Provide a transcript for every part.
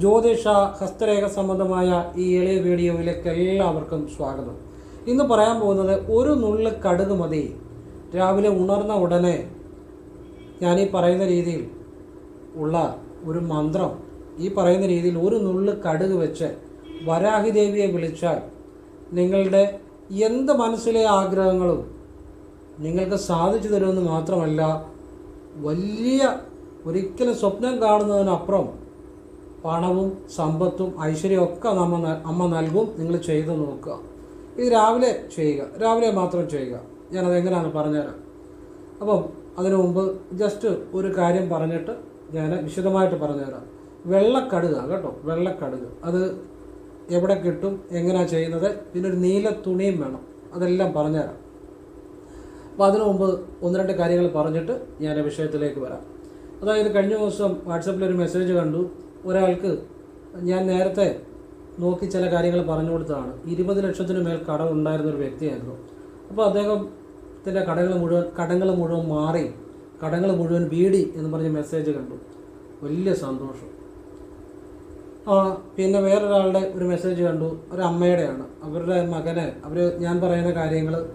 ജ്യോതിഷ ഹസ്തരേഖ സംബന്ധമായ ഈ എളിയ വീഡിയോയിലേക്ക് എല്ലാവർക്കും സ്വാഗതം. ഇന്ന് പറയാൻ പോകുന്നത് ഒരു നുള്ളു കടുക് മതി. രാവിലെ ഉണർന്ന ഉടനെ ഞാൻ ഈ പറയുന്ന രീതിയിൽ ഉള്ള ഒരു മന്ത്രം ഈ പറയുന്ന രീതിയിൽ ഒരു നുള്ളു കടുക് വെച്ച് വരാഹിദേവിയെ വിളിച്ചാൽ നിങ്ങളുടെ എന്ത് മനസ്സിലെ ആഗ്രഹങ്ങളും നിങ്ങൾക്ക് സാധിച്ചു തരുമെന്ന് മാത്രമല്ല വലിയ ഒരിക്കലും സ്വപ്നം കാണുന്നതിനപ്പുറം പണവും സമ്പത്തും ഐശ്വര്യവും ഒക്കെ നമ്മ ന- അമ്മ നൽകും. നിങ്ങൾ ചെയ്ത് നോക്കുക. ഇത് രാവിലെ ചെയ്യുക. രാവിലെ മാത്രം ചെയ്യുക. ഞാനത് എങ്ങനെയാണെന്ന് പറഞ്ഞുതരാം? അപ്പം അതിനു മുമ്പ് ജസ്റ്റ് ഒരു കാര്യം പറഞ്ഞിട്ട് ഞാൻ വിശദമായിട്ട് പറഞ്ഞുതരാം. വെള്ളക്കടുക കേട്ടോ. വെള്ളക്കടുക്. അത് എവിടെ കിട്ടും എങ്ങനെയാണ് ചെയ്യുന്നത്? പിന്നെ ഒരു നീല തുണിയും വേണം. അതെല്ലാം പറഞ്ഞുതരാം. അപ്പോൾ അതിനു മുമ്പ് ഒന്ന് രണ്ട് കാര്യങ്ങൾ പറഞ്ഞിട്ട് ഞാൻ വിഷയത്തിലേക്ക് വരാം. അതായത് കഴിഞ്ഞ ദിവസം വാട്സപ്പിൽ ഒരു മെസ്സേജ് കണ്ടു. ഒരാൾക്ക് ഞാൻ നേരത്തെ നോക്കി ചില കാര്യങ്ങൾ പറഞ്ഞു കൊടുത്തതാണ്. ഇരുപത് ലക്ഷത്തിന് മേൽ കടം ഉണ്ടായിരുന്ന ഒരു വ്യക്തിയായിരുന്നു. അപ്പോൾ അദ്ദേഹത്തിന്റെ കടകൾ മുഴുവൻ കടങ്ങൾ മുഴുവൻ മാറി കടങ്ങൾ മുഴുവൻ വീടി എന്ന് പറഞ്ഞ മെസ്സേജ് കണ്ടു. വലിയ സന്തോഷം. ആ പിന്നെ വേറൊരാളുടെ ഒരു മെസ്സേജ് കണ്ടു. ഒരു അവരുടെ മകനെ അവർ ഞാൻ പറയുന്ന കാര്യങ്ങൾ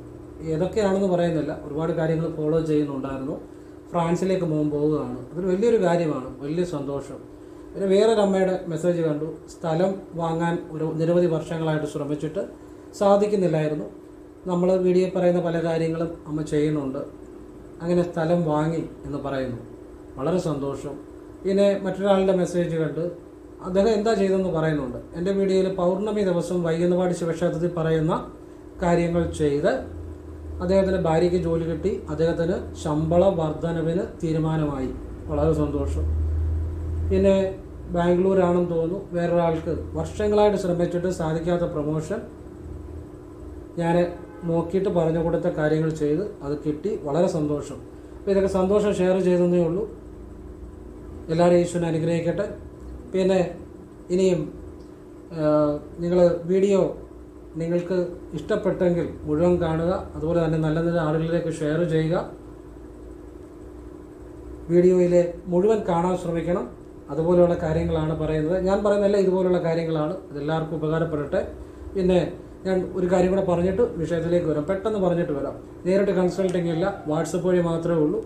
ഏതൊക്കെയാണെന്ന് പറയുന്നില്ല. ഒരുപാട് കാര്യങ്ങൾ ഫോളോ ചെയ്യുന്നുണ്ടായിരുന്നു. ഫ്രാൻസിലേക്ക് പോകാൻ പോവുകയാണ്. അതൊരു വലിയൊരു കാര്യമാണ്. വലിയ സന്തോഷം. പിന്നെ വേറൊരു അമ്മയുടെ മെസ്സേജ് കണ്ടു. സ്ഥലം വാങ്ങാൻ ഒരു നിരവധി വർഷങ്ങളായിട്ട് ശ്രമിച്ചിട്ട് സാധിക്കുന്നില്ലായിരുന്നു. നമ്മൾ വീഡിയോ പറയുന്ന പല കാര്യങ്ങളും അമ്മ ചെയ്യുന്നുണ്ട്. അങ്ങനെ സ്ഥലം വാങ്ങി എന്ന് പറയുന്നു. വളരെ സന്തോഷം. പിന്നെ മറ്റൊരാളുടെ മെസ്സേജ് കണ്ട് അദ്ദേഹം എന്താ ചെയ്തതെന്ന് പറയുന്നുണ്ട്. എന്റെ വീഡിയോയിൽ പൗർണമി ദിവസം വൈകുന്നപാട് ശിവക്ഷേത്രത്തിൽ പറയുന്ന കാര്യങ്ങൾ ചെയ്ത് അദ്ദേഹത്തിന്റെ ഭാര്യയ്ക്ക് ജോലി കിട്ടി. അദ്ദേഹത്തിന് ശമ്പള വർധനവിന് തീരുമാനമായി. വളരെ സന്തോഷം. പിന്നെ ബാംഗ്ലൂരാണെന്ന് തോന്നുന്നു. വേറൊരാൾക്ക് വർഷങ്ങളായിട്ട് ശ്രമിച്ചിട്ട് സാധിക്കാത്ത പ്രൊമോഷൻ. ഞാൻ നോക്കിയിട്ട് പറഞ്ഞു കൊടുത്ത കാര്യങ്ങൾ ചെയ്ത് അത് കിട്ടി. വളരെ സന്തോഷം. അപ്പോൾ ഇതൊക്കെ സന്തോഷം ഷെയർ ചെയ്തെന്നേ ഉള്ളൂ. എല്ലാവരും ഈശ്വരനെ അനുഗ്രഹിക്കട്ടെ. പിന്നെ ഇനിയും നിങ്ങൾ വീഡിയോ നിങ്ങൾക്ക് ഇഷ്ടപ്പെട്ടെങ്കിൽ മുഴുവൻ കാണുക. അതുപോലെ തന്നെ നല്ല നല്ല ആളുകളിലേക്ക് ഷെയർ ചെയ്യുക. വീഡിയോയിലെ മുഴുവൻ കാണാൻ ശ്രമിക്കണം. അതുപോലെയുള്ള കാര്യങ്ങളാണ് പറയുന്നത്. ഞാൻ പറയുന്നതല്ല ഇതുപോലെയുള്ള കാര്യങ്ങളാണ്. അതെല്ലാവർക്കും ഉപകാരപ്പെടട്ടെ. പിന്നെ ഞാൻ ഒരു കാര്യം കൂടെ പറഞ്ഞിട്ട് വിഷയത്തിലേക്ക് വരാം. പെട്ടെന്ന് പറഞ്ഞിട്ട് വരാം. നേരിട്ട് കൺസൾട്ടിംഗ് ഇല്ല വാട്സപ്പ് വഴി മാത്രമേ ഉള്ളൂ.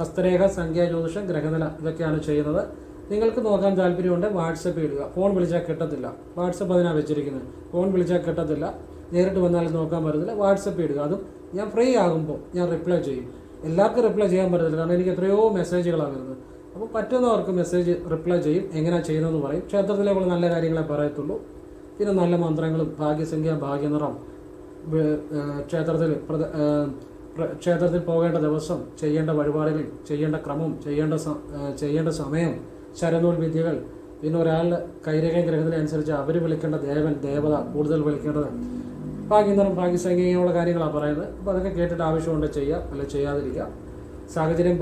ഹസ്തരേഖ സംഖ്യാ ജ്യോതിഷം ഗ്രഹനില ഇതൊക്കെയാണ് ചെയ്യുന്നത്. നിങ്ങൾക്ക് നോക്കാൻ താല്പര്യമുണ്ട് വാട്സപ്പ് ഇടുക. ഫോൺ വിളിച്ചാൽ കിട്ടത്തില്ല. വാട്സപ്പ് അതിനാണ് വെച്ചിരിക്കുന്നത്. ഫോൺ വിളിച്ചാൽ കിട്ടത്തില്ല. നേരിട്ട് വന്നാലും നോക്കാൻ പറ്റത്തില്ല. വാട്സപ്പ് ഇടുക. അതും ഞാൻ ഫ്രീ ആകുമ്പോൾ ഞാൻ റിപ്ലൈ ചെയ്യും. എല്ലാവർക്കും റിപ്ലൈ ചെയ്യാൻ പറ്റത്തില്ല. കാരണം എനിക്ക് എത്രയോ മെസ്സേജുകളാണ് വരുന്നത്. അപ്പോൾ പറ്റുന്നവർക്ക് മെസ്സേജ് റിപ്ലൈ ചെയ്യും. എങ്ങനെയാണ് ചെയ്യുന്നതെന്ന് പറയും. ക്ഷേത്രത്തിലെ ക്ഷേത്രത്തിലേക്കുള്ള നല്ല കാര്യങ്ങളെ പറയത്തുള്ളൂ. പിന്നെ നല്ല മന്ത്രങ്ങളും ഭാഗ്യസംഖ്യ ഭാഗ്യനിറം ക്ഷേത്രത്തിൽ ക്ഷേത്രത്തിൽ പോകേണ്ട ദിവസം ചെയ്യേണ്ട വഴിപാടുകൾ ചെയ്യേണ്ട ക്രമം ചെയ്യേണ്ട ചെയ്യേണ്ട സമയം ശരനൂൽ വിദ്യകൾ പിന്നെ ഒരാളുടെ കൈരേഖ ഗ്രഹത്തിനനുസരിച്ച് അവർ വിളിക്കേണ്ട ദേവൻ ദേവത കൂടുതൽ വിളിക്കേണ്ടത് ഭാഗ്യനിറം ഭാഗ്യസംഖ്യ ഇങ്ങനെയുള്ള കാര്യങ്ങളാണ് പറയുന്നത്. അപ്പോൾ അതൊക്കെ കേട്ടിട്ട് ആവശ്യമുണ്ട് ചെയ്യുക അല്ലെ ചെയ്യാതിരിക്കുക സാഹചര്യം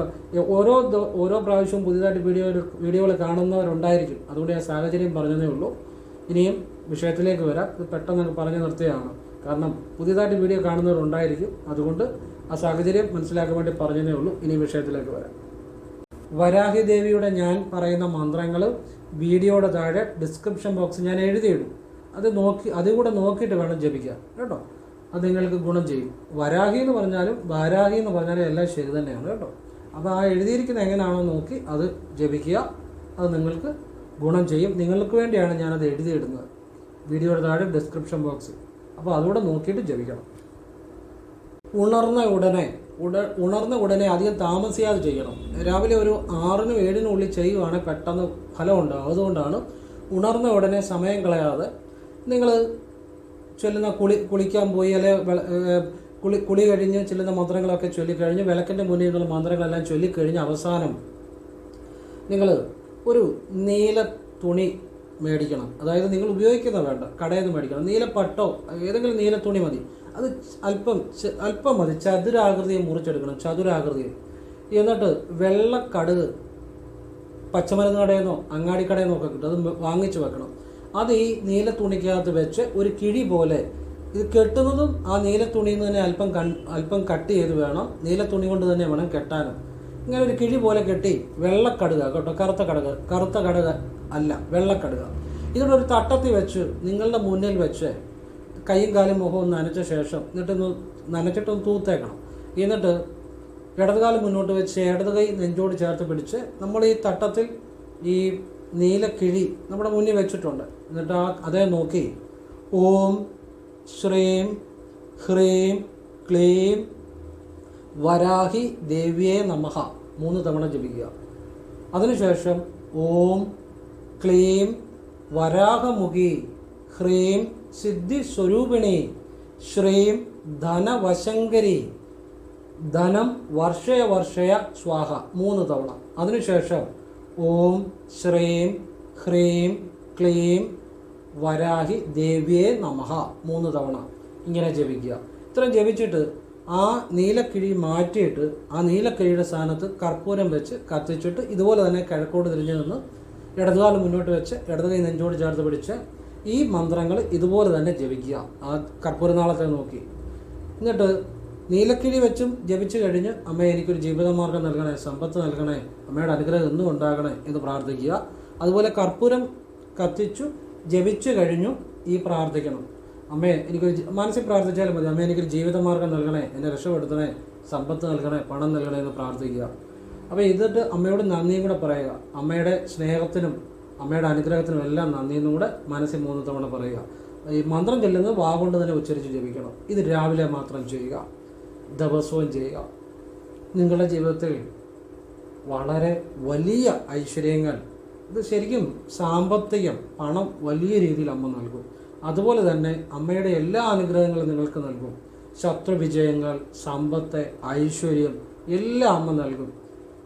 ഓരോ ഓരോ പ്രാവശ്യവും പുതിയതായിട്ട് വീഡിയോ വീഡിയോകൾ കാണുന്നവരുണ്ടായിരിക്കും. അതുകൊണ്ട് ഞാൻ സാഹചര്യം പറഞ്ഞതേ ഉള്ളൂ. ഇനിയും വിഷയത്തിലേക്ക് വരാം. ഇത് പെട്ടെന്ന് പറഞ്ഞു നിർത്തുകയാണ് കാരണം പുതിയതായിട്ട് വീഡിയോ കാണുന്നവരുണ്ടായിരിക്കും. അതുകൊണ്ട് ആ സാഹചര്യം മനസ്സിലാക്കാൻ വേണ്ടി പറഞ്ഞതേ ഉള്ളൂ. ഇനി വിഷയത്തിലേക്ക് വരാം. വരാഹി ദേവിയുടെ ഞാൻ പറയുന്ന മന്ത്രങ്ങൾ വീഡിയോയുടെ താഴെ ഡിസ്ക്രിപ്ഷൻ ബോക്സ് ഞാൻ എഴുതിയിടും. അത് നോക്കി അതുകൂടെ നോക്കിയിട്ട് വേണം ജപിക്കാൻ. കേട്ടോ? അത് നിങ്ങൾക്ക് ഗുണം ചെയ്യും. വരാഹി എന്ന് പറഞ്ഞാലും വാരാഹി എന്ന് പറഞ്ഞാലും എല്ലാം ശരി തന്നെയാണ് കേട്ടോ. അപ്പോൾ ആ എഴുതിയിരിക്കുന്നത് എങ്ങനെയാണോ നോക്കി അത് ജപിക്കുക. അത് നിങ്ങൾക്ക് ഗുണം ചെയ്യും. നിങ്ങൾക്ക് വേണ്ടിയാണ് ഞാനത് എഴുതിയിടുന്നത്. വീഡിയോയുടെ താഴെ ഡിസ്ക്രിപ്ഷൻ ബോക്സ് അപ്പോൾ അതുകൂടെ നോക്കിയിട്ട് ജപിക്കണം. ഉണർന്ന ഉടനെ ഉട ഉണർന്ന ഉടനെ അധികം താമസിയാതെ ചെയ്യണം. രാവിലെ ഒരു ആറിനും ഏഴിനും ഉള്ളിൽ ചെയ്യുവാണെങ്കിൽ പെട്ടെന്ന് ഫലമുണ്ടാകും അതുകൊണ്ടാണ് ഉണർന്ന ഉടനെ സമയം കളയാതെ നിങ്ങൾ ചൊല്ലുന്ന കുളി കുളിക്കാൻ പോയി അല്ലെ കുളി കുളി കഴിഞ്ഞ് ചെല്ലുന്ന മന്ത്രങ്ങളൊക്കെ ചൊല്ലിക്കഴിഞ്ഞ് വിളക്കിന്റെ മുന്നിൽ നിന്നുള്ള മന്ത്രങ്ങളെല്ലാം ചൊല്ലിക്കഴിഞ്ഞ് അവസാനം നിങ്ങൾ ഒരു നീല തുണി മേടിക്കണം. അതായത് നിങ്ങൾ ഉപയോഗിക്കുന്ന വേണ്ട കടയിൽ നിന്ന് മേടിക്കണം. നീലപ്പട്ടോ പട്ടോ ഏതെങ്കിലും നീല തുണി മതി. അത് അല്പം അല്പം മതി. ചതുരാകൃതിയെ മുറിച്ചെടുക്കണം ചതുരാകൃതിയെ എന്നിട്ട് വെള്ളക്കടുക് പച്ചമരുന്ന് കടയിൽ നിന്നോ അങ്ങാടിക്കടയിൽ നിന്നോ ഒക്കെ കിട്ടും. അത് വാങ്ങിച്ചു വെക്കണം. അത് ഈ നീല തുണിക്കകത്ത് വെച്ച് ഒരു കിഴി പോലെ ഇത് കെട്ടുന്നതും ആ നീല തുണിയിൽ നിന്ന് തന്നെ അല്പം കൺ അല്പം കട്ട് ചെയ്ത് വേണം. നീല തുണി കൊണ്ട് തന്നെ വേണം കെട്ടാനും. ഇങ്ങനെ ഒരു കിഴി പോലെ കെട്ടി വെള്ളക്കടുക കേട്ടോ. കറുത്ത കടുക കറുത്ത കടുക അല്ല വെള്ളക്കടുക. ഇതിവിടെ ഒരു തട്ടത്തിൽ വെച്ച് നിങ്ങളുടെ മുന്നിൽ വെച്ച് കൈയും കാലും മുഖവും നനച്ച ശേഷം എന്നിട്ടൊന്ന് നനച്ചിട്ടൊന്ന് തൂത്തേക്കണം. എന്നിട്ട് ഇടതുകാലം മുന്നോട്ട് വെച്ച് ഇടത് കൈ നെഞ്ചോട് ചേർത്ത് പിടിച്ച് നമ്മൾ ഈ തട്ടത്തിൽ ഈ നീലക്കിഴി നമ്മുടെ മുന്നിൽ വെച്ചിട്ടുണ്ട്. എന്നിട്ട് ആ അതേ നോക്കി. ഓം ശ്രീം ഹ്രീം ക്ലീം വരാഹി ദേവിയെ നമഹ മൂന്ന് തവണ ജപിക്കുക. അതിനുശേഷം ഓം ക്ലീം വരാഹമുഖി ഹ്രീം സിദ്ധി സ്വരൂപിണി ശ്രീം ധനവശങ്കരി ധനം വർഷയ വർഷയ സ്വാഹ. മൂന്ന് തവണ. അതിനുശേഷം ഓം ശ്രീം ഹ്രീം ക്ലീം വരാഹി ദേവിയെ നമഹ. മൂന്ന് തവണ ഇങ്ങനെ ജപിക്കുക. ഇത്രയും ജപിച്ചിട്ട് ആ നീലക്കിഴി മാറ്റിയിട്ട് ആ നീലക്കിഴിയുടെ സ്ഥാനത്ത് കർപ്പൂരം വെച്ച് കത്തിച്ചിട്ട് ഇതുപോലെ തന്നെ കിഴക്കോട് തിരിഞ്ഞു നിന്ന് ഇടതുകാലം മുന്നോട്ട് വെച്ച് ഇടത് കൈ നെഞ്ചോട് ചേർത്ത് പിടിച്ച് ഈ മന്ത്രങ്ങൾ ഇതുപോലെ തന്നെ ജപിക്കുക. ആ കർപ്പൂരനാളത്തെ നോക്കി. എന്നിട്ട് നീലക്കിഴി വെച്ചും ജപിച്ചു കഴിഞ്ഞ് അമ്മ എനിക്കൊരു ജീവിതമാർഗം നൽകണേ സമ്പത്ത് നൽകണേ അമ്മയുടെ അനുഗ്രഹം എന്നും ഉണ്ടാകണേ എന്ന് പ്രാർത്ഥിക്കുക. അതുപോലെ കർപ്പൂരം കത്തിച്ചു ജപിച്ചു കഴിഞ്ഞു ഈ പ്രാർത്ഥിക്കണം. അമ്മേ എനിക്കൊരു മനസ്സിൽ പ്രാർത്ഥിച്ചാലും മതി. അമ്മ എനിക്കൊരു ജീവിതമാർഗം നൽകണേ എന്നെ രക്ഷപ്പെടുത്തണേ സമ്പത്ത് നൽകണേ പണം നൽകണേ എന്ന് പ്രാർത്ഥിക്കുക. അപ്പോൾ ഇതിട്ട് അമ്മയോട് നന്ദിയും കൂടെ പറയുക. അമ്മയുടെ സ്നേഹത്തിനും അമ്മയുടെ അനുഗ്രഹത്തിനും എല്ലാം നന്ദിയെന്നും കൂടെ മനസ്സിൽ മൂന്ന് തവണ പറയുക. ഈ മന്ത്രം ചൊല്ലുന്നത് വാ കൊണ്ട് തന്നെ ഉച്ചരിച്ച് ജപിക്കണം. ഇത് രാവിലെ മാത്രം ചെയ്യുക. ദിവസവും ചെയ്യുക നിങ്ങളുടെ ജീവിതത്തിൽ വളരെ വലിയ ഐശ്വര്യങ്ങൾ ഇത് ശരിക്കും സാമ്പത്തികം പണം വലിയ രീതിയിൽ അമ്മ നൽകും. അതുപോലെ തന്നെ അമ്മയുടെ എല്ലാ അനുഗ്രഹങ്ങളും നിങ്ങൾക്ക് നൽകും. ശത്രുവിജയങ്ങൾ സമ്പത്ത് ഐശ്വര്യം എല്ലാം അമ്മ നൽകും.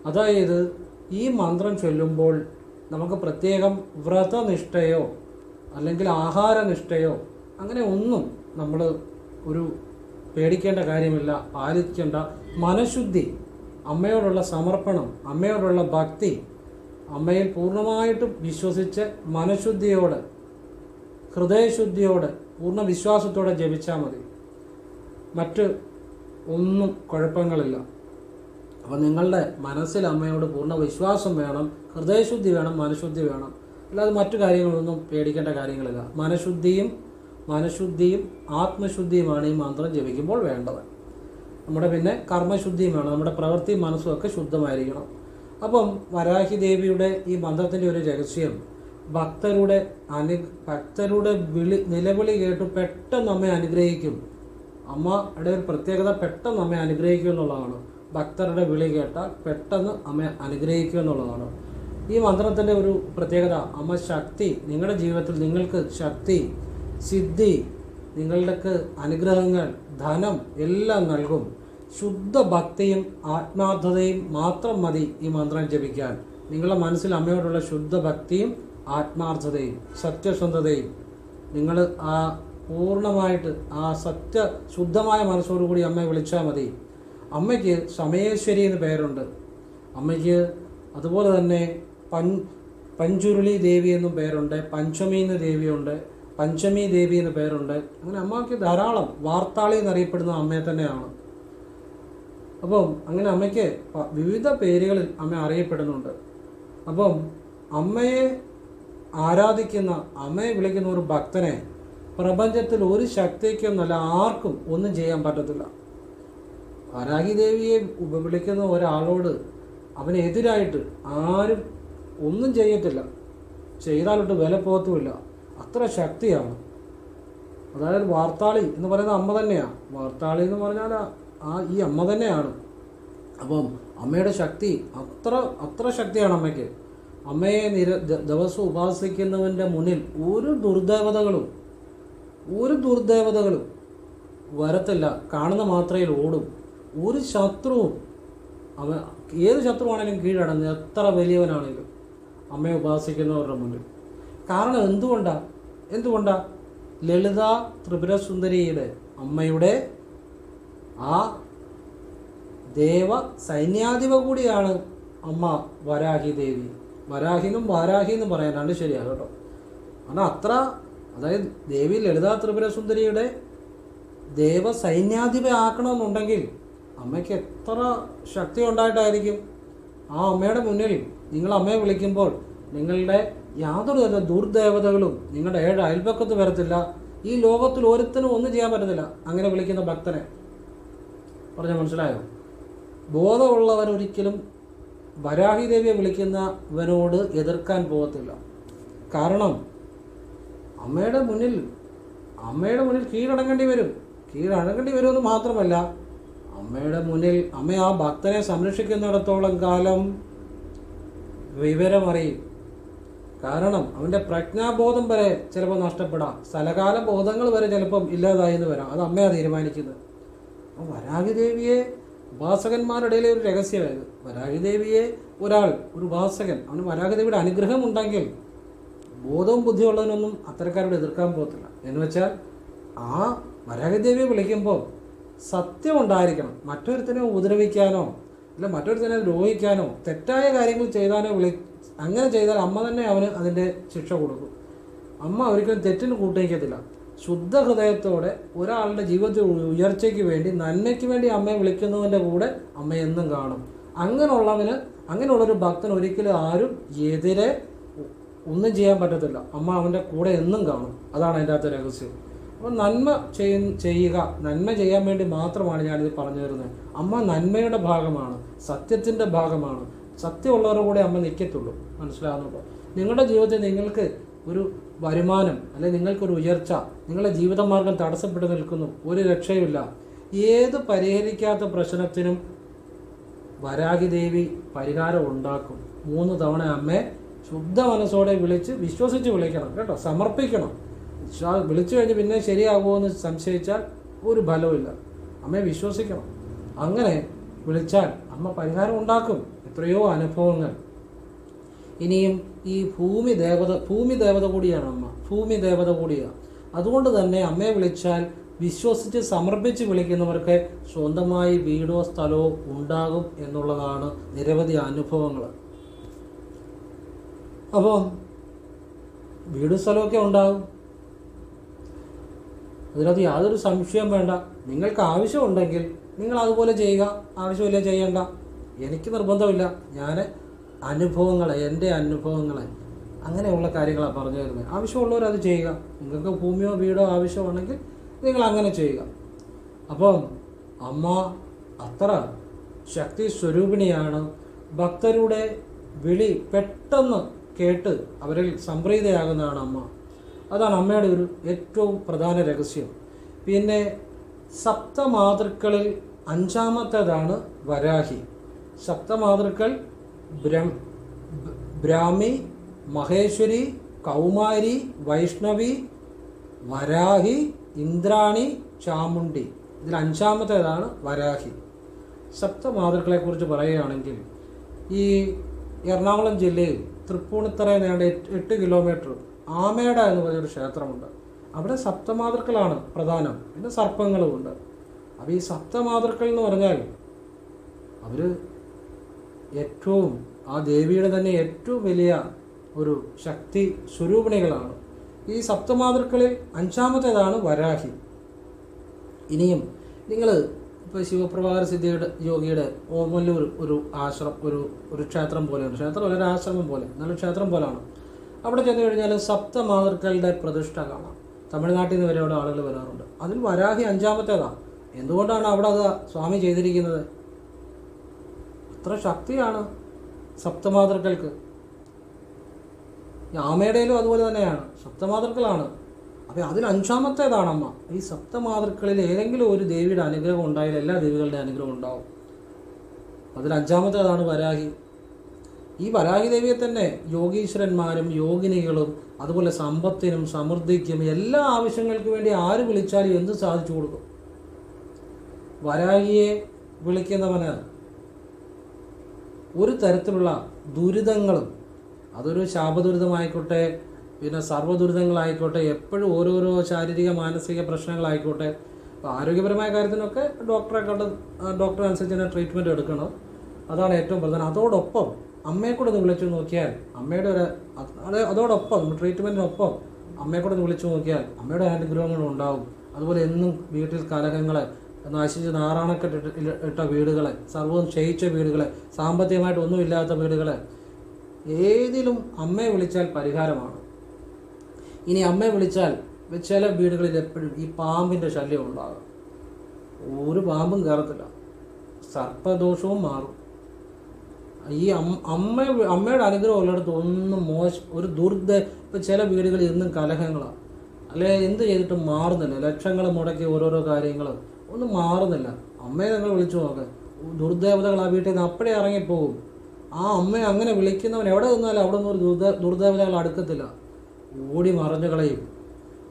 അതായത് ഈ മന്ത്രം ചൊല്ലുമ്പോൾ നമുക്ക് പ്രത്യേകം വ്രതനിഷ്ഠയോ അല്ലെങ്കിൽ ആഹാരനിഷ്ഠയോ അങ്ങനെ ഒന്നും നമ്മൾ ഒരു പേടിക്കേണ്ട കാര്യമില്ല പാലിക്കേണ്ട മനഃശുദ്ധി അമ്മയോടുള്ള സമർപ്പണം അമ്മയോടുള്ള ഭക്തി അമ്മയിൽ പൂർണമായിട്ടും വിശ്വസിച്ച് മനഃശുദ്ധിയോട് ഹൃദയശുദ്ധിയോട് പൂർണ വിശ്വാസത്തോടെ ജപിച്ചാൽ മതി. മറ്റ് ഒന്നും കുഴപ്പങ്ങളില്ല. അപ്പോൾ നിങ്ങളുടെ മനസ്സിൽ അമ്മയോട് പൂർണ വിശ്വാസം വേണം ഹൃദയശുദ്ധി വേണം മനഃശുദ്ധി വേണം. അല്ലാതെ മറ്റു കാര്യങ്ങളൊന്നും പേടിക്കേണ്ട കാര്യങ്ങളില്ല. മനഃശുദ്ധിയും മനഃശുദ്ധിയും ആത്മശുദ്ധിയുമാണ് ഈ മന്ത്രം ജപിക്കുമ്പോൾ വേണ്ടത്. നമ്മുടെ പിന്നെ കർമ്മശുദ്ധിയും വേണം. നമ്മുടെ പ്രവൃത്തി മനസ്സും ഒക്കെ ശുദ്ധമായിരിക്കണം. അപ്പം വരാഹി ദേവിയുടെ ഈ മന്ത്രത്തിന്റെ ഒരു രഹസ്യം ഭക്തരുടെ അനു ഭക്തരുടെ വിളി നിലവിളി കേട്ട് പെട്ടെന്ന് നമ്മെ അനുഗ്രഹിക്കും. അമ്മയുടെ ഒരു പ്രത്യേകത പെട്ടെന്ന് നമ്മെ അനുഗ്രഹിക്കും എന്നുള്ളതാണ്. ഭക്തരുടെ വിളി കേട്ടാൽ പെട്ടെന്ന് അമ്മയെ അനുഗ്രഹിക്കുക എന്നുള്ളതാണ്. ഈ മന്ത്രത്തിന്റെ ഒരു പ്രത്യേകത അമ്മ ശക്തി നിങ്ങളുടെ ജീവിതത്തിൽ നിങ്ങൾക്ക് ശക്തി സിദ്ധി നിങ്ങളുടെക്ക് അനുഗ്രഹങ്ങൾ ധനം എല്ലാം നൽകും. ശുദ്ധ ഭക്തിയും ആത്മാർത്ഥതയും മാത്രം മതി ഈ മന്ത്രം ജപിക്കാൻ. നിങ്ങളുടെ മനസ്സിൽ അമ്മയോടുള്ള ശുദ്ധ ഭക്തിയും ആത്മാർത്ഥതയും സത്യസന്ധതയും. നിങ്ങൾ ആ പൂർണമായിട്ട് ആ സത്യ ശുദ്ധമായ മനസ്സോടുകൂടി അമ്മയെ വിളിച്ചാൽ മതി. അമ്മയ്ക്ക് സമയേശ്വരി എന്ന് പേരുണ്ട്. അമ്മയ്ക്ക് അതുപോലെ തന്നെ പൻ പഞ്ചുരുളി ദേവി എന്നും പേരുണ്ട്. പഞ്ചമി എന്ന ദേവിയുണ്ട്. പഞ്ചമി ദേവി എന്ന് പേരുണ്ട്. അങ്ങനെ അമ്മയ്ക്ക് ധാരാളം വാർത്താളി എന്നറിയപ്പെടുന്ന അമ്മയെ തന്നെയാണ്. അപ്പം അങ്ങനെ അമ്മയ്ക്ക് വിവിധ പേരുകളിൽ അമ്മ അറിയപ്പെടുന്നുണ്ട്. അപ്പം അമ്മയെ ആരാധിക്കുന്ന അമ്മയെ വിളിക്കുന്ന ഒരു ഭക്തനെ പ്രപഞ്ചത്തിൽ ഒരു ശക്തിക്കൊന്നല്ല ആർക്കും ഒന്നും ചെയ്യാൻ പറ്റത്തില്ല. വരാഹി ദേവിയെ വിളിക്കുന്ന ഒരാളോട് അവനെതിരായിട്ട് ആരും ഒന്നും ചെയ്യത്തില്ല. ചെയ്താലൊട്ട് വില പോകത്തുമില്ല. അത്ര ശക്തിയാണ്. അതായത് വാർത്താളി എന്ന് പറയുന്ന അമ്മ തന്നെയാണ് വാർത്താളി എന്ന് പറഞ്ഞാൽ ആ- ഈ അമ്മ തന്നെയാണ്. അപ്പം അമ്മയുടെ ശക്തി അത്ര അത്ര ശക്തിയാണ് അമ്മയ്ക്ക്. അമ്മയെ നിര ദിവസം ഉപാസിക്കുന്നവന്റെ മുന്നിൽ ഒരു ദുർദേവതകളും ഒരു ദുർദേവതകളും വരത്തില്ല. കാണുന്ന മാത്രയിൽ ഓടും. ഒരു ശത്രുവും അവ ഏത് ശത്രുവാണെങ്കിലും കീഴടങ്ങുന്നത് എത്ര വലിയവനാണെങ്കിലും അമ്മയെ ഉപാസിക്കുന്നവരുടെ മുന്നിൽ. കാരണം എന്തുകൊണ്ടാ? എന്തുകൊണ്ടാ? ലളിത ത്രിപുരസുന്ദരിയുടെ അമ്മയുടെ ആ ദേവ സൈന്യാധിപ കൂടിയാണ് അമ്മ വരാഹി ദേവി. വരാഹിനും വാരാഹി എന്നും പറയാനാണ് ശരിയാണ് കേട്ടോ. കാരണം അത്ര അതായത് ദേവി ലളിത ത്രിപുരസുന്ദരിയുടെ ദേവ സൈന്യാധിപ ആക്കണമെന്നുണ്ടെങ്കിൽ അമ്മയ്ക്ക് എത്ര ശക്തി ഉണ്ടായിട്ടായിരിക്കും? ആ അമ്മയുടെ മുന്നിൽ നിങ്ങൾ അമ്മയെ വിളിക്കുമ്പോൾ നിങ്ങളുടെ യാതൊരു തരം ദുർദേവതകളും നിങ്ങളുടെ ഏഴ് അയൽപക്കത്ത് വരത്തില്ല. ഈ ലോകത്തിൽ ഒരുത്തനും ഒന്നും ചെയ്യാൻ പറ്റത്തില്ല. അങ്ങനെ വിളിക്കുന്ന ഭക്തനെ. പറഞ്ഞ മനസ്സിലായോ? ബോധമുള്ളവൻ ഒരിക്കലും വരാഹി ദേവിയെ വിളിക്കുന്നവനോട് എതിർക്കാൻ പോകത്തില്ല. കാരണം അമ്മയുടെ മുന്നിൽ അമ്മയുടെ മുന്നിൽ കീഴടങ്ങേണ്ടി വരും. കീഴടങ്ങേണ്ടി വരുമെന്ന് മാത്രമല്ല അമ്മയുടെ മുന്നിൽ അമ്മ ആ ഭക്തനെ സംരക്ഷിക്കുന്നിടത്തോളം കാലം വിവരമറിയും. കാരണം അവന്റെ പ്രജ്ഞാബോധം വരെ ചിലപ്പോൾ നഷ്ടപ്പെടാം. സ്ഥലകാല ബോധങ്ങൾ വരെ ചിലപ്പം ഇല്ലാതായി എന്ന് വരാം. അത് അമ്മയാണ് തീരുമാനിക്കുന്നത്. അപ്പോൾ വരാഹിദേവിയെ ഉപാസകന്മാരുടെ ഇടയിലെ ഒരു രഹസ്യമായത് വരാഹിദേവിയെ ഒരാൾ ഒരു ഉപാസകൻ അവന് വരാഹിദേവിയുടെ അനുഗ്രഹം ഉണ്ടെങ്കിൽ ബോധവും ബുദ്ധിയുള്ളവനൊന്നും അത്തരക്കാരോട് എതിർക്കാൻ പോകത്തില്ല. എന്ന് വെച്ചാൽ ആ വരാഹിദേവിയെ വിളിക്കുമ്പോൾ സത്യം ഉണ്ടായിരിക്കണം. മറ്റൊരുത്തനെ ഉപദ്രവിക്കാനോ അല്ല മറ്റൊരുത്തനെ ദ്രോഹിക്കാനോ തെറ്റായ കാര്യങ്ങൾ ചെയ്താനോ വിളി അങ്ങനെ ചെയ്താൽ അമ്മ തന്നെ അവന് അതിന്റെ ശിക്ഷ കൊടുക്കും. അമ്മ ഒരിക്കലും തെറ്റിന് കൂട്ടിക്കത്തില്ല ശുദ്ധ ഹൃദയത്തോടെ ഒരാളുടെ ജീവിതത്തിൽ ഉയർച്ചയ്ക്ക് വേണ്ടി നന്മയ്ക്ക് വേണ്ടി അമ്മയെ വിളിക്കുന്നതിന്റെ കൂടെ അമ്മ എന്നും കാണും. അങ്ങനെയുള്ളവന് അങ്ങനെയുള്ളൊരു ഭക്തൻ ഒരിക്കലും ആരും എതിരെ ഒന്നും ചെയ്യാൻ പറ്റത്തില്ല. അമ്മ അവന്റെ കൂടെ എന്നും കാണും. അതാണ് അതിന്റെ അകത്തെ രഹസ്യം. അപ്പോൾ നന്മ ചെയ്യ ചെയ്യുക നന്മ ചെയ്യാൻ വേണ്ടി മാത്രമാണ് ഞാനിത് പറഞ്ഞു തരുന്നത് അമ്മ നന്മയുടെ ഭാഗമാണ് സത്യത്തിന്റെ ഭാഗമാണ്. സത്യമുള്ളവരുടെ കൂടെ അമ്മ നിൽക്കത്തുള്ളൂ. മനസ്സിലാകുന്നുണ്ടോ നിങ്ങളുടെ ജീവിതത്തിൽ നിങ്ങൾക്ക് ഒരു വരുമാനം അല്ലെങ്കിൽ നിങ്ങൾക്കൊരു ഉയർച്ച നിങ്ങളുടെ ജീവിതമാർഗം തടസ്സപ്പെട്ട് നിൽക്കുന്നു ഒരു രക്ഷയുമില്ല. ഏത് പരിഹരിക്കാത്ത പ്രശ്നത്തിനും വരാഹി ദേവി പരിഹാരം ഉണ്ടാക്കും. മൂന്ന് തവണ അമ്മയെ ശുദ്ധ മനസ്സോടെ വിളിച്ച് വിശ്വസിച്ച് വിളിക്കണം കേട്ടോ സമർപ്പിക്കണം. വിളിച്ചു കഴിഞ്ഞ് പിന്നെ ശരിയാകുമോ സംശയിച്ചാൽ ഒരു ഫലവുമില്ല. അമ്മയെ വിശ്വസിക്കണം. അങ്ങനെ വിളിച്ചാൽ അമ്മ പരിഹാരം ഉണ്ടാക്കും. എത്രയോ അനുഭവങ്ങൾ. ഇനിയും ഈ ഭൂമി ദേവത ഭൂമി ദേവത കൂടിയാണ് അമ്മ. ഭൂമി ദേവത കൂടിയാണ് അതുകൊണ്ട് തന്നെ അമ്മയെ വിളിച്ചാൽ വിശ്വസിച്ച് സമർപ്പിച്ച് വിളിക്കുന്നവർക്ക് സ്വന്തമായി വീടോ സ്ഥലമോ ഉണ്ടാകും എന്നുള്ളതാണ് നിരവധി അനുഭവങ്ങൾ. അപ്പോൾ വീടും സ്ഥലമൊക്കെ ഉണ്ടാകും. അതിനകത്ത് യാതൊരു സംശയം വേണ്ട. നിങ്ങൾക്ക് ആവശ്യമുണ്ടെങ്കിൽ നിങ്ങൾ അതുപോലെ ചെയ്യുക. ആവശ്യമില്ല ചെയ്യണ്ട. എനിക്ക് നിർബന്ധമില്ല. ഞാൻ അനുഭവങ്ങളെ എന്റെ അനുഭവങ്ങളെ അങ്ങനെയുള്ള കാര്യങ്ങളാണ് പറഞ്ഞു തരുന്നത്. ആവശ്യമുള്ളവർ അത് ചെയ്യുക. നിങ്ങൾക്ക് ഭൂമിയോ വീടോ ആവശ്യമാണെങ്കിൽ നിങ്ങൾ അങ്ങനെ ചെയ്യുക. അപ്പം അമ്മ അത്ര ശക്തി സ്വരൂപിണിയാണ്. ഭക്തരുടെ വിളി പെട്ടെന്ന് കേട്ട് അവരിൽ സംപ്രീതയാകുന്നതാണ് അമ്മ. അതാണ് അമ്മയുടെ ഒരു ഏറ്റവും പ്രധാന രഹസ്യം. പിന്നെ സപ്തമാതൃക്കളിൽ അഞ്ചാമത്തേതാണ് വരാഹി. സപ്തമാതൃക്കൾ ബ്രം ബ്രാഹ്മി മഹേശ്വരി കൗമാരി വൈഷ്ണവി വരാഹി ഇന്ദ്രാണി ചാമുണ്ടി ഇതിൽ അഞ്ചാമത്തേതാണ് വരാഹി. സപ്തമാതൃക്കളെക്കുറിച്ച് പറയുകയാണെങ്കിൽ ഈ എറണാകുളം ജില്ലയിൽ തൃപ്പൂണിത്തറ നേണ്ട എട്ട് കിലോമീറ്റർ ആമേട എന്ന് പറഞ്ഞൊരു ക്ഷേത്രമുണ്ട്. അവിടെ സപ്തമാതൃക്കളാണ് പ്രധാനം. പിന്നെ സർപ്പങ്ങളുമുണ്ട്. അപ്പോൾ ഈ സപ്തമാതൃക്കൾ എന്ന് പറഞ്ഞാൽ അവർ ഏറ്റവും ആ ദേവിയുടെ തന്നെ ഏറ്റവും വലിയ ഒരു ശക്തി സ്വരൂപിണികളാണ്. ഈ സപ്തമാതൃക്കളിൽ അഞ്ചാമത്തേതാണ് വരാഹി. ഇനിയും നിങ്ങൾ ഇപ്പോൾ ശിവപ്രഭാകര സിദ്ധിയുടെ യോഗിയുടെ ഓമല്ലൂർ ഒരു ആശ്രമം ഒരു ഒരു ക്ഷേത്രം പോലെയാണ്. ക്ഷേത്രം ഒരു ആശ്രമം പോലെ നല്ല ക്ഷേത്രം പോലെയാണ് അവിടെ ചെന്ന് കഴിഞ്ഞാൽ സപ്തമാതൃക്കളുടെ പ്രതിഷ്ഠ കാണാം. തമിഴ്നാട്ടിൽ നിന്ന് വരെ അവിടെ ആളുകൾ വരാറുണ്ട്. അതിൽ വരാഹി അഞ്ചാമത്തേതാണ് എന്തുകൊണ്ടാണ് അവിടെ അത് സ്വാമി ചെയ്തിരിക്കുന്നത്? അത്ര ശക്തിയാണ് സപ്തമാതൃക്കൾക്ക്? ആമയുടെയിലും അതുപോലെ തന്നെയാണ് സപ്തമാതൃക്കളാണ്. അപ്പോൾ അതിൽ അഞ്ചാമത്തേതാണ് അമ്മ ഈ സപ്തമാതൃക്കളിൽ ഏതെങ്കിലും ഒരു ദേവിയുടെ അനുഗ്രഹം ഉണ്ടായാൽ എല്ലാ ദേവികളുടെയും അനുഗ്രഹം ഉണ്ടാവും. അതിൽ അഞ്ചാമത്തേതാണ് വരാഹി. ഈ വരാഹി ദേവിയെ തന്നെ യോഗീശ്വരന്മാരും യോഗിനികളും അതുപോലെ സമ്പത്തിനും സമൃദ്ധിക്കും എല്ലാ ആവശ്യങ്ങൾക്കും വേണ്ടി ആര് വിളിച്ചാലും എന്ത് സാധിച്ചു കൊടുക്കും? വരാഹിയെ വിളിക്കുന്നവന് ഒരു തരത്തിലുള്ള ദുരിതങ്ങളും അതൊരു ശാപദുരിതമായിക്കോട്ടെ പിന്നെ സർവദുരിതങ്ങളായിക്കോട്ടെ എപ്പോഴും ഓരോരോ ശാരീരിക മാനസിക പ്രശ്നങ്ങളായിക്കോട്ടെ ആരോഗ്യപരമായ കാര്യത്തിനൊക്കെ ഡോക്ടറെ കണ്ട് ഡോക്ടറെ അനുസരിച്ച് തന്നെ ട്രീറ്റ്മെന്റ് എടുക്കണം. അതാണ് ഏറ്റവും പ്രധാനം. അതോടൊപ്പം അമ്മയെ കൂടെ ഒന്ന് വിളിച്ചു നോക്കിയാൽ അമ്മയുടെ ഒരു അത് അതോടൊപ്പം ട്രീറ്റ്മെന്റിനൊപ്പം അമ്മയെ കൂടെ ഒന്ന് വിളിച്ചു നോക്കിയാൽ അമ്മയുടെ അനുഗ്രഹങ്ങളും അതുപോലെ എന്നും വീട്ടിൽ കലഹങ്ങളെ നശിച്ച് നാറാണക്കെട്ട് ഇട്ട വീടുകളെ സർവവും ക്ഷയിച്ച വീടുകളെ സാമ്പത്തികമായിട്ട് ഒന്നുമില്ലാത്ത വീടുകളെ ഏതിലും അമ്മയെ വിളിച്ചാൽ പരിഹാരമാണ്. ഇനി അമ്മയെ വിളിച്ചാൽ ചില വീടുകളിൽ എപ്പോഴും ഈ പാമ്പിന്റെ ശല്യം ഉണ്ടാകും. ഒരു പാമ്പും കയറത്തില്ല സർപ്പദോഷവും മാറും. ഈ അമ്മ അമ്മ അമ്മയുടെ അനുഗ്രഹം ഉള്ളിടത്ത് ഒന്നും മോശ ഒരു ദുർദ ഇപ്പം ചില വീടുകളിൽ ഇന്നും കലഹങ്ങളാണ് അല്ലെ എന്ത് ചെയ്തിട്ടും മാറുന്നില്ല. ലക്ഷങ്ങൾ മുടക്കി ഓരോരോ കാര്യങ്ങൾ ഒന്നും മാറുന്നില്ല. അമ്മയെ നിങ്ങൾ വിളിച്ചു നോക്ക്. ദുർദേവതകൾ ആ വീട്ടിൽ നിന്ന് അപ്പഴേ ഇറങ്ങിപ്പോകും. ആ അമ്മയെ അങ്ങനെ വിളിക്കുന്നവൻ എവിടെ നിന്നാലും അവിടെ നിന്ന് ഒരു ദുർദേ ദുർദേവതകൾ അടുക്കത്തില്ല. ഓടി മറഞ്ഞു കളയും.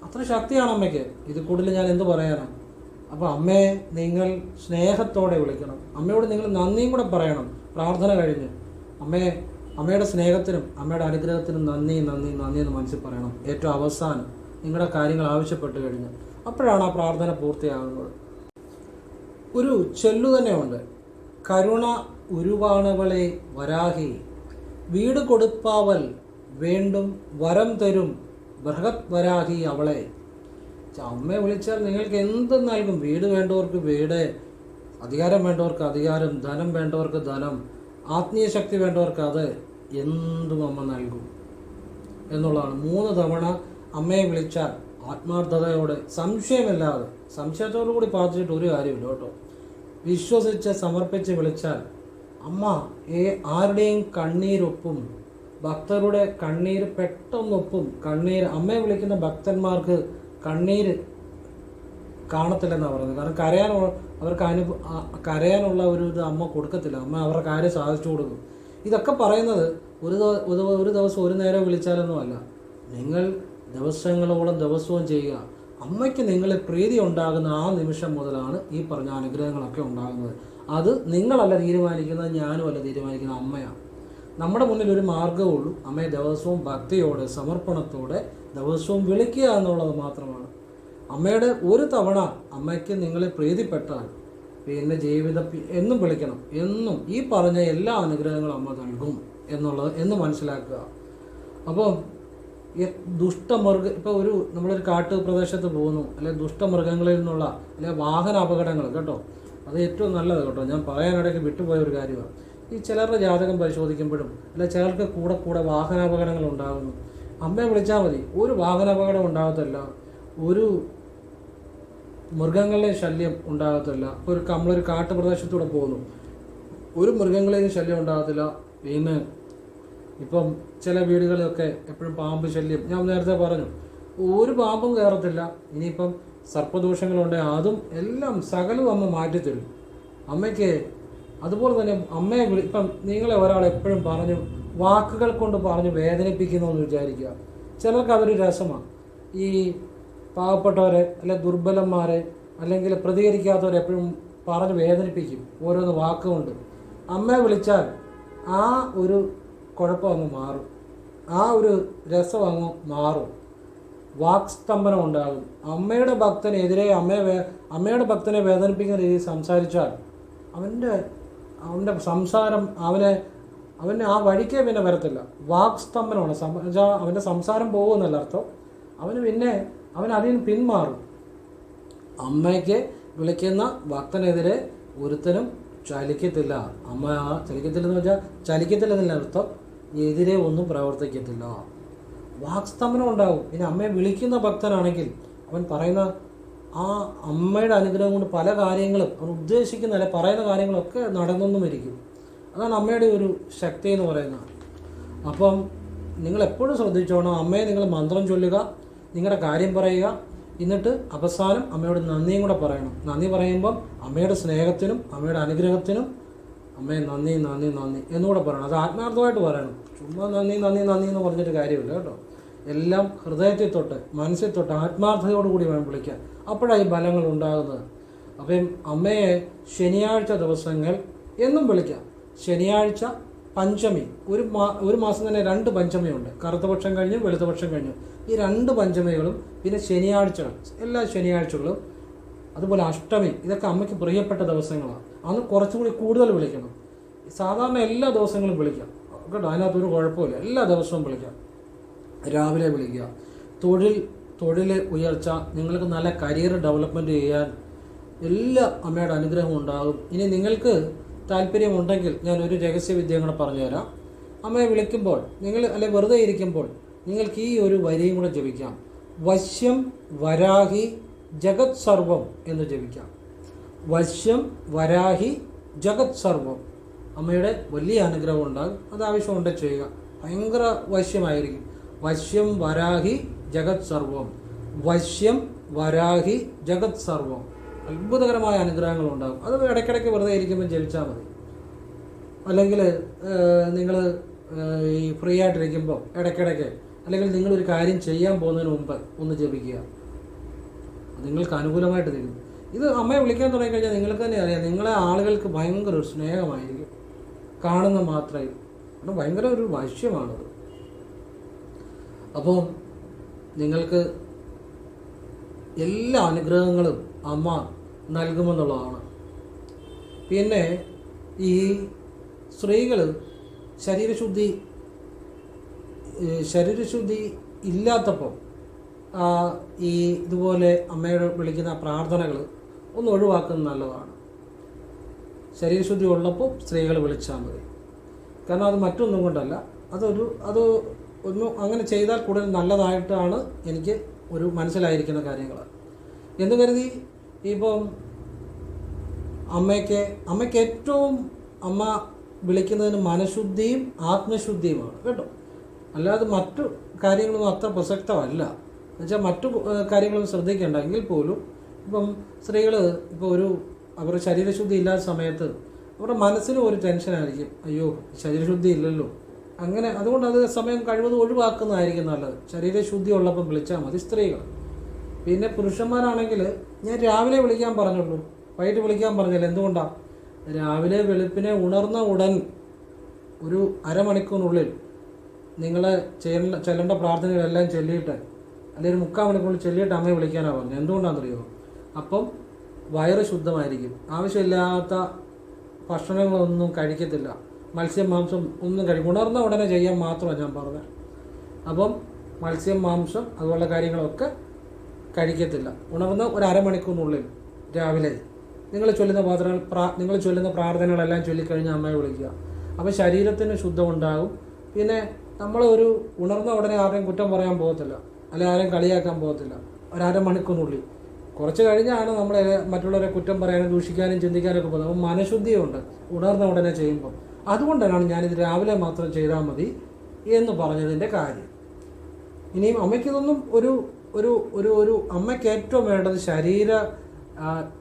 അത്ര ശക്തിയാണ് അമ്മയ്ക്ക്. ഇത് കൂടുതൽ ഞാൻ എന്ത് പറയാനാണ് അപ്പോൾ അമ്മയെ നിങ്ങൾ സ്നേഹത്തോടെ വിളിക്കണം. അമ്മയോട് നിങ്ങൾ നന്ദിയും കൂടെ പറയണം. പ്രാർത്ഥന കഴിഞ്ഞ്. അമ്മയെ അമ്മയുടെ സ്നേഹത്തിനും അമ്മയുടെ അനുഗ്രഹത്തിനും നന്ദി നന്ദി നന്ദി എന്ന് മനസ്സിൽ പറയണം. ഏറ്റവും അവസാനം നിങ്ങളുടെ കാര്യങ്ങൾ ആവശ്യപ്പെട്ട് കഴിഞ്ഞ്. അപ്പോഴാണ് ആ പ്രാർത്ഥന പൂർത്തിയാകുന്നത്. ഒരു ചൊല്ലു തന്നെയുണ്ട്. കരുണ ഉരുവാണവളെ വരാഹി. വീട് കൊടുപ്പാവൽ വീണ്ടും വരം തരും ബൃഹത് വരാഹി അവളെ. അമ്മയെ വിളിച്ചാൽ നിങ്ങൾക്ക് എന്ത് നൽകും? വീട് വേണ്ടവർക്ക് വീട് അധികാരം വേണ്ടവർക്ക് അധികാരം ധനം വേണ്ടവർക്ക് ധനം ആത്മീയ ശക്തി വേണ്ടവർക്ക് അത് എന്തും അമ്മ നൽകും എന്നുള്ളതാണ്. മൂന്ന് തവണ അമ്മയെ വിളിച്ചാൽ ആത്മാർത്ഥതയോടെ സംശയമില്ലാതെ സംശയത്തോടു കൂടി പ്രാർത്ഥിച്ചിട്ട് ഒരു കാര്യമില്ല കേട്ടോ. വിശ്വസിച്ച് സമർപ്പിച്ച് വിളിച്ചാൽ അമ്മ ഏ ആരുടെയും കണ്ണീരൊപ്പും ഭക്തരുടെ കണ്ണീർ പെട്ടെന്നൊപ്പും കണ്ണീർ അമ്മയെ വിളിക്കുന്ന ഭക്തന്മാർക്ക് കണ്ണീര് കാണത്തില്ലെന്നാണ് പറയുന്നത് കാരണം കരയാൻ അവർക്ക് അനുഭവ കരയാനുള്ള ഒരു ഇത് അമ്മ കൊടുക്കത്തില്ല. അമ്മ അവരുടെ കാര്യം സാധിച്ചു കൊടുക്കും. ഇതൊക്കെ പറയുന്നത് ഒരു ഒരു ദിവസം ഒരു നേരം വിളിച്ചാലൊന്നുമല്ല നിങ്ങൾ ദിവസങ്ങളോളം ദിവസവും ചെയ്യുക. അമ്മയ്ക്ക് നിങ്ങളെ പ്രീതി ഉണ്ടാകുന്ന ആ നിമിഷം മുതലാണ് ഈ പറഞ്ഞ അനുഗ്രഹങ്ങളൊക്കെ ഉണ്ടാകുന്നത്. അത് നിങ്ങളല്ല തീരുമാനിക്കുന്നത് ഞാനും അല്ല തീരുമാനിക്കുന്നത് അമ്മയാണ്. നമ്മുടെ മുന്നിൽ ഒരു മാർഗമേ ഉള്ളൂ. അമ്മയെ ദിവസവും ഭക്തിയോടെ സമർപ്പണത്തോടെ ദിവസവും വിളിക്കുക എന്നുള്ളത് മാത്രമാണ്. അമ്മയുടെ ഒരു തവണ അമ്മയ്ക്ക് നിങ്ങളെ പ്രീതിപ്പെട്ടാൽ പിന്നെ ജീവിത എന്നും വിളിക്കണം. എന്നും ഈ പറഞ്ഞ എല്ലാ അനുഗ്രഹങ്ങളും അമ്മ നൽകും എന്നുള്ളത് എന്ന് മനസ്സിലാക്കുക. അപ്പോൾ ദുഷ്ടമൃഗ ഇപ്പോൾ ഒരു നമ്മളൊരു കാട്ടു പ്രദേശത്ത് പോകുന്നു അല്ലെങ്കിൽ ദുഷ്ടമൃഗങ്ങളിൽ നിന്നുള്ള അല്ലെങ്കിൽ വാഹന അപകടങ്ങൾ കേട്ടോ? അത് ഏറ്റവും നല്ലത് കേട്ടോ. ഞാൻ പറയാനിടയ്ക്ക് വിട്ടുപോയ ഒരു കാര്യമാണ്. ഈ ചിലരുടെ ജാതകം പരിശോധിക്കുമ്പോഴും അല്ല ചിലർക്ക് കൂടെ കൂടെ വാഹനാപകടങ്ങൾ ഉണ്ടാകുന്നു. അമ്മയെ വിളിച്ചാൽ മതി. ഒരു വാഹനാപകടം ഉണ്ടാകത്തില്ല. ഒരു മൃഗങ്ങളുടെ ശല്യം ഉണ്ടാകത്തില്ല. ഇപ്പോൾ ഒരു നമ്മളൊരു കാട്ടുപ്രദേശത്തൂടെ പോകുന്നു. ഒരു മൃഗങ്ങളെയും ശല്യം ഉണ്ടാകത്തില്ല. പിന്നെ ഇപ്പം ചില വീടുകളിലൊക്കെ എപ്പോഴും പാമ്പ് ശല്യം. ഞാൻ നേരത്തെ പറഞ്ഞു ഒരു പാമ്പും കയറത്തില്ല. ഇനിയിപ്പം സർപ്പദോഷങ്ങളുണ്ടെങ്കിൽ അതും എല്ലാം സകലവും അമ്മ മാറ്റിത്തരും. അമ്മയ്ക്ക് അതുപോലെ തന്നെ അമ്മയെ വിളി ഇപ്പം നിങ്ങളെ ഒരാൾ എപ്പോഴും പറഞ്ഞു വാക്കുകൾ കൊണ്ട് പറഞ്ഞ് വേദനിപ്പിക്കുന്നു എന്ന് വിചാരിക്കുക. ചിലർക്ക് അതൊരു രസമാണ് ഈ പാവപ്പെട്ടവരെ അല്ലെ ദുർബലന്മാരെ അല്ലെങ്കിൽ പ്രതികരിക്കാത്തവരെ എപ്പോഴും പറഞ്ഞ് വേദനിപ്പിക്കും ഓരോന്ന് വാക്കുകൊണ്ട്. അമ്മയെ വിളിച്ചാൽ ആ ഒരു കുഴപ്പം അങ്ങ് മാറും. ആ ഒരു രസം അങ്ങ് മാറും. വാക്സ്തംഭനം ഉണ്ടാകും അമ്മയുടെ ഭക്തനെതിരെ അമ്മയെ അമ്മയുടെ ഭക്തനെ വേദനിപ്പിക്കുന്ന രീതിയിൽ സംസാരിച്ചാൽ അവന്റെ അവന്റെ സംസാരം അവനെ അവന് ആ വഴിക്കേ പിന്നെ വരത്തില്ല. വാക് സ്തംഭനമാണ് എന്നുവെച്ചാൽ അവന്റെ സംസാരം പോകുമെന്നല്ല അർത്ഥം. അവന് പിന്നെ അവൻ അതിൽ പിന്മാറും. അമ്മയ്ക്ക് വിളിക്കുന്ന ഭക്തനെതിരെ ഒരുത്തനും ചലിക്കത്തില്ല. അമ്മ ചലിക്കത്തില്ല ചലിക്കത്തില്ലെന്ന് വെച്ചാൽ ചലിക്കത്തില്ല അർത്ഥം. എതിരെ ഒന്നും പ്രവർത്തിക്കത്തില്ല. വാക്സ്തംഭനം ഉണ്ടാകും ഇനി അമ്മയെ വിളിക്കുന്ന ഭക്തനാണെങ്കിൽ അവൻ പറയുന്ന ആ അമ്മയുടെ അനുഗ്രഹം കൊണ്ട് പല കാര്യങ്ങളും അവൻ ഉദ്ദേശിക്കുന്ന അല്ലെ പറയുന്ന കാര്യങ്ങളൊക്കെ നടന്നെന്നും ഇരിക്കും അതാണ് അമ്മയുടെ ഒരു ശക്തി എന്ന് പറയുന്നത്. അപ്പം നിങ്ങൾ എപ്പോഴും ശ്രദ്ധിച്ചോണം. അമ്മയെ നിങ്ങൾ മന്ത്രം ചൊല്ലുക നിങ്ങളുടെ കാര്യം പറയുക എന്നിട്ട് അവസാനം അമ്മയോട് നന്ദിയും കൂടെ പറയണം. നന്ദി പറയുമ്പം അമ്മയുടെ സ്നേഹത്തിനും അമ്മയുടെ അനുഗ്രഹത്തിനും അമ്മയെ നന്ദി നന്ദി നന്ദി എന്നുകൂടെ പറയണം. അത് ആത്മാർത്ഥമായിട്ട് പറയണം. ചുമ്മാ നന്ദി നന്ദി നന്ദി എന്ന് പറഞ്ഞിട്ട് കാര്യമില്ല കേട്ടോ. എല്ലാം ഹൃദയത്തിൽ തൊട്ട് മനസ്സിൽ തൊട്ട് ആത്മാർത്ഥതയോടുകൂടി വേണം വിളിക്കാൻ. അപ്പോഴാണ് ഈ ബലങ്ങൾ ഉണ്ടാകുന്നത്. അപ്പം അമ്മയെ ശനിയാഴ്ച ദിവസങ്ങൾ എന്നും വിളിക്കാം. ശനിയാഴ്ച പഞ്ചമി. ഒരു മാ ഒരു മാസം തന്നെ രണ്ട് പഞ്ചമിയുണ്ട്. കറുത്ത പക്ഷം വെളുത്തപക്ഷം വെളുത്ത പക്ഷം കഴിഞ്ഞു. ഈ രണ്ട് പഞ്ചമികളും പിന്നെ ശനിയാഴ്ചകൾ എല്ലാ ശനിയാഴ്ചകളും അതുപോലെ അഷ്ടമി. ഇതൊക്കെ അമ്മയ്ക്ക് പ്രിയപ്പെട്ട ദിവസങ്ങളാണ്. അന്ന് കുറച്ചും കൂടി കൂടുതൽ വിളിക്കണം. സാധാരണ എല്ലാ ദിവസങ്ങളും വിളിക്കാം. കേട്ടോ? അതിനകത്തൊരു കുഴപ്പമില്ല. എല്ലാ ദിവസവും വിളിക്കാം. രാവിലെ വിളിക്കുക. തൊഴിൽ തൊഴിൽ ഉയർച്ച നിങ്ങൾക്ക് നല്ല കരിയർ ഡെവലപ്മെന്റ് ചെയ്യാൻ എല്ലാ അമ്മയുടെ അനുഗ്രഹം ഉണ്ടാകും. ഇനി നിങ്ങൾക്ക് താല്പര്യമുണ്ടെങ്കിൽ ഞാൻ ഒരു രഹസ്യവിദ്യ കൂടെ പറഞ്ഞുതരാം. അമ്മയെ വിളിക്കുമ്പോൾ നിങ്ങൾ അല്ലെ വെറുതെ ഇരിക്കുമ്പോൾ നിങ്ങൾക്ക് ഈ ഒരു വരിയും കൂടെ ജപിക്കാം. വശ്യം വരാഹി ജഗത് സർവം എന്ന് ജപിക്കാം. വശ്യം വരാഹി ജഗത് സർവം അമ്മയുടെ വലിയ അനുഗ്രഹം ഉണ്ടാകും. അത് ആവശ്യമുണ്ട് ചെയ്യുക. ഭയങ്കര വശ്യമായിരിക്കും. വശ്യം വരാഹി ജഗത് സർവം വശ്യം വരാഹി ജഗത് സർവം അത്ഭുതകരമായ അനുഗ്രഹങ്ങൾ ഉണ്ടാകും അത് ഇടയ്ക്കിടയ്ക്ക് വെറുതെ ഇരിക്കുമ്പോൾ ജപിച്ചാൽ മതി. അല്ലെങ്കിൽ നിങ്ങൾ ഈ ഫ്രീ ആയിട്ടിരിക്കുമ്പോൾ ഇടയ്ക്കിടയ്ക്ക് അല്ലെങ്കിൽ നിങ്ങളൊരു കാര്യം ചെയ്യാൻ പോകുന്നതിന് മുമ്പ് ഒന്ന് ജപിക്കുക. നിങ്ങൾക്ക് അനുകൂലമായിട്ട് തരും. ഇത് അമ്മയെ വിളിക്കാൻ തുടങ്ങിക്കഴിഞ്ഞാൽ നിങ്ങൾക്ക് തന്നെ അറിയാം. നിങ്ങളെ ആളുകൾക്ക് ഭയങ്കര ഒരു സ്നേഹമായിരിക്കും. കാണുന്ന മാത്രമേ കാരണം ഭയങ്കര ഒരു വശ്യമാണത്. അപ്പോൾ നിങ്ങൾക്ക് എല്ലാ അനുഗ്രഹങ്ങളും അമ്മ നൽകുമെന്നുള്ളതാണ്. പിന്നെ ഈ സ്ത്രീകൾ ശരീരശുദ്ധി ശരീരശുദ്ധി ഇല്ലാത്തപ്പോൾ ഈ ഇതുപോലെ അമ്മയോട് വിളിക്കുന്ന പ്രാർത്ഥനകൾ ഒന്ന് ഒഴിവാക്കുന്നത് നല്ലതാണ്. ശരീരശുദ്ധി ഉള്ളപ്പോൾ സ്ത്രീകൾ വിളിച്ചാൽ മതി. കാരണം അത് മറ്റൊന്നും കൊണ്ടല്ല. അതൊരു അത് ഒന്നും അങ്ങനെ ചെയ്താൽ കൂടുതൽ നല്ലതായിട്ടാണ് എനിക്ക് ഒരു മനസ്സിലായിരിക്കുന്ന കാര്യങ്ങൾ എന്ന് കരുതി ഇപ്പം അമ്മയ്ക്ക് അമ്മയ്ക്ക് ഏറ്റവും അമ്മ വിളിക്കുന്നതിന് മനഃശുദ്ധിയും ആത്മശുദ്ധിയുമാണ് കേട്ടോ? അല്ലാതെ മറ്റു കാര്യങ്ങളൊന്നും അത്ര പ്രസക്തമല്ല. എന്നുവെച്ചാൽ മറ്റു കാര്യങ്ങളും ശ്രദ്ധിക്കേണ്ട എങ്കിൽ പോലും ഇപ്പം സ്ത്രീകൾ ഇപ്പോൾ ഒരു അവരുടെ ശരീരശുദ്ധി ഇല്ലാത്ത സമയത്ത് അവരുടെ മനസ്സിനും ഒരു ടെൻഷനായിരിക്കും. അയ്യോ ശരീരശുദ്ധി ഇല്ലല്ലോ. അങ്ങനെ അതുകൊണ്ട് അത് സമയം കഴിവതും ഒഴിവാക്കുന്നതായിരിക്കും നല്ലത്. ശരീരശുദ്ധി ഉള്ളപ്പം വിളിച്ചാൽ മതി സ്ത്രീകൾ പിന്നെ പുരുഷന്മാരാണെങ്കിൽ ഞാൻ രാവിലെ വിളിക്കാൻ പറഞ്ഞുള്ളൂ വൈകിട്ട് വിളിക്കാൻ പറഞ്ഞില്ല. എന്തുകൊണ്ടാണ് രാവിലെ വെളുപ്പിനെ ഉണർന്ന ഉടൻ ഒരു അരമണിക്കൂറിനുള്ളിൽ നിങ്ങൾ ചെയ്യേണ്ട ചെല്ലേണ്ട പ്രാർത്ഥനകളെല്ലാം ചൊല്ലിയിട്ട് അല്ലെങ്കിൽ ഒരു മുക്കാൽ മണിക്കൂറിൽ ചൊല്ലിയിട്ട് അമ്മയെ വിളിക്കാനാണ് പറഞ്ഞത്. എന്തുകൊണ്ടാണെന്നറിയോ? അപ്പം വയറ് ശുദ്ധമായിരിക്കും. ആവശ്യമില്ലാത്ത ഭക്ഷണങ്ങളൊന്നും കഴിക്കത്തില്ല. മത്സ്യം മാംസം ഒന്നും കഴിക്കും. ഉണർന്ന ഉടനെ ചെയ്യാൻ മാത്രമാണ് ഞാൻ പറഞ്ഞത്. അപ്പം മത്സ്യം മാംസം അതുപോലുള്ള കാര്യങ്ങളൊക്കെ കഴിക്കത്തില്ല. ഉണർന്ന് ഒരു അരമണിക്കൂറിനുള്ളിൽ രാവിലെ നിങ്ങൾ ചൊല്ലുന്ന പാത്രങ്ങൾ പ്രാ നിങ്ങൾ ചൊല്ലുന്ന പ്രാർത്ഥനകളെല്ലാം ചൊല്ലിക്കഴിഞ്ഞ് അമ്മയെ വിളിക്കുക. അപ്പോൾ ശരീരത്തിന് ശുദ്ധം ഉണ്ടാകും പിന്നെ നമ്മൾ ഒരു ഉണർന്ന ഉടനെ ആരെയും കുറ്റം പറയാൻ പോകത്തില്ല. അല്ലെ ആരെയും കളിയാക്കാൻ പോകത്തില്ല. ഒരു അരമണിക്കൂറിനുള്ളിൽ. കുറച്ച് കഴിഞ്ഞാണ് നമ്മൾ മറ്റുള്ളവരെ കുറ്റം പറയാനും ദൂഷിക്കാനും ചിന്തിക്കാനൊക്കെ പോകുന്നത്. അപ്പോൾ മനഃശുദ്ധിയുണ്ട് ഉണർന്ന ഉടനെ ചെയ്യുമ്പോൾ അതുകൊണ്ടാണ് ഞാനിത് രാവിലെ മാത്രം ചെയ്താൽ മതി എന്ന് പറഞ്ഞതിന്റെ കാര്യം. ഇനിയും അമ്മയ്ക്കിതൊന്നും ഒരു ഒരു ഒരു ഒരു അമ്മയ്ക്ക് ഏറ്റവും വേണ്ടത് ശരീര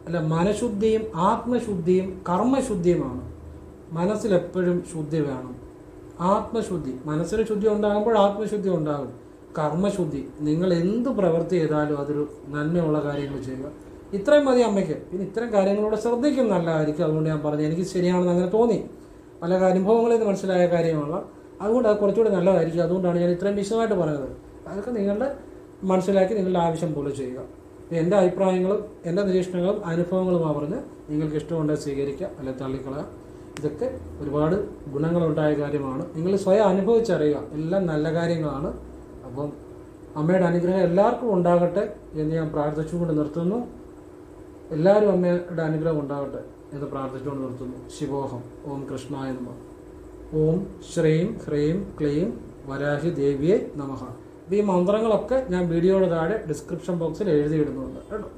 അല്ല മനഃശുദ്ധിയും ആത്മശുദ്ധിയും കർമ്മശുദ്ധിയുമാണ്. മനസ്സിലെപ്പോഴും ശുദ്ധി വേണം. ആത്മശുദ്ധി. മനസ്സിന് ശുദ്ധി ഉണ്ടാകുമ്പോൾ ആത്മശുദ്ധി ഉണ്ടാകും. കർമ്മശുദ്ധി. നിങ്ങൾ എന്ത് പ്രവൃത്തി ചെയ്താലും അതൊരു നന്മയുള്ള കാര്യങ്ങൾ ചെയ്യുക. ഇത്രയും മതി അമ്മയ്ക്ക്. പിന്നെ ഇത്തരം കാര്യങ്ങളോട് ശ്രദ്ധിക്കും. നല്ലതായിരിക്കും. അതുകൊണ്ട് ഞാൻ പറഞ്ഞു എനിക്ക് ശരിയാണെന്ന് അങ്ങനെ തോന്നി. പല അനുഭവങ്ങളിൽ നിന്ന് മനസ്സിലായ കാര്യമാണ് അതുകൊണ്ട് അത് കുറച്ചുകൂടി നല്ലതായിരിക്കും. അതുകൊണ്ടാണ് ഞാൻ ഇത്രയും വിശദമായിട്ട് പറയുന്നത് അതൊക്കെ നിങ്ങളുടെ മനസ്സിലാക്കി നിങ്ങളുടെ ആവശ്യം പോലെ ചെയ്യുക. എന്റെ അഭിപ്രായങ്ങളും എന്റെ നിരീക്ഷണങ്ങളും അനുഭവങ്ങളുമാണ് പറഞ്ഞ് നിങ്ങൾക്ക് ഇഷ്ടമുണ്ടെങ്കിൽ സ്വീകരിക്കുക അല്ലെങ്കിൽ തള്ളിക്കളയുക. ഇതൊക്കെ ഒരുപാട് ഗുണങ്ങളുണ്ടായ കാര്യമാണ്. നിങ്ങൾ സ്വയം അനുഭവിച്ചറിയുക. എല്ലാം നല്ല കാര്യങ്ങളാണ്. അപ്പം അമ്മയുടെ അനുഗ്രഹം എല്ലാവർക്കും ഉണ്ടാകട്ടെ എന്ന് ഞാൻ പ്രാർത്ഥിച്ചുകൊണ്ട് നിർത്തുന്നു. എല്ലാവരും അമ്മയുടെ അനുഗ്രഹം ഉണ്ടാകട്ടെ എന്ന് പ്രാർത്ഥിച്ചുകൊണ്ട് നിർത്തുന്നു. ശിവോഹം. ഓം കൃഷ്ണായ നമ. ഓം ശ്രീം ഹ്രീം ക്ലീം വരാഹി ദേവിയെ നമഃ. അപ്പോൾ ഈ മന്ത്രങ്ങളൊക്കെ ഞാൻ വീഡിയോയുടെ താഴെ ഡിസ്ക്രിപ്ഷൻ ബോക്സിൽ എഴുതിയിടുന്നുണ്ട് കേട്ടോ.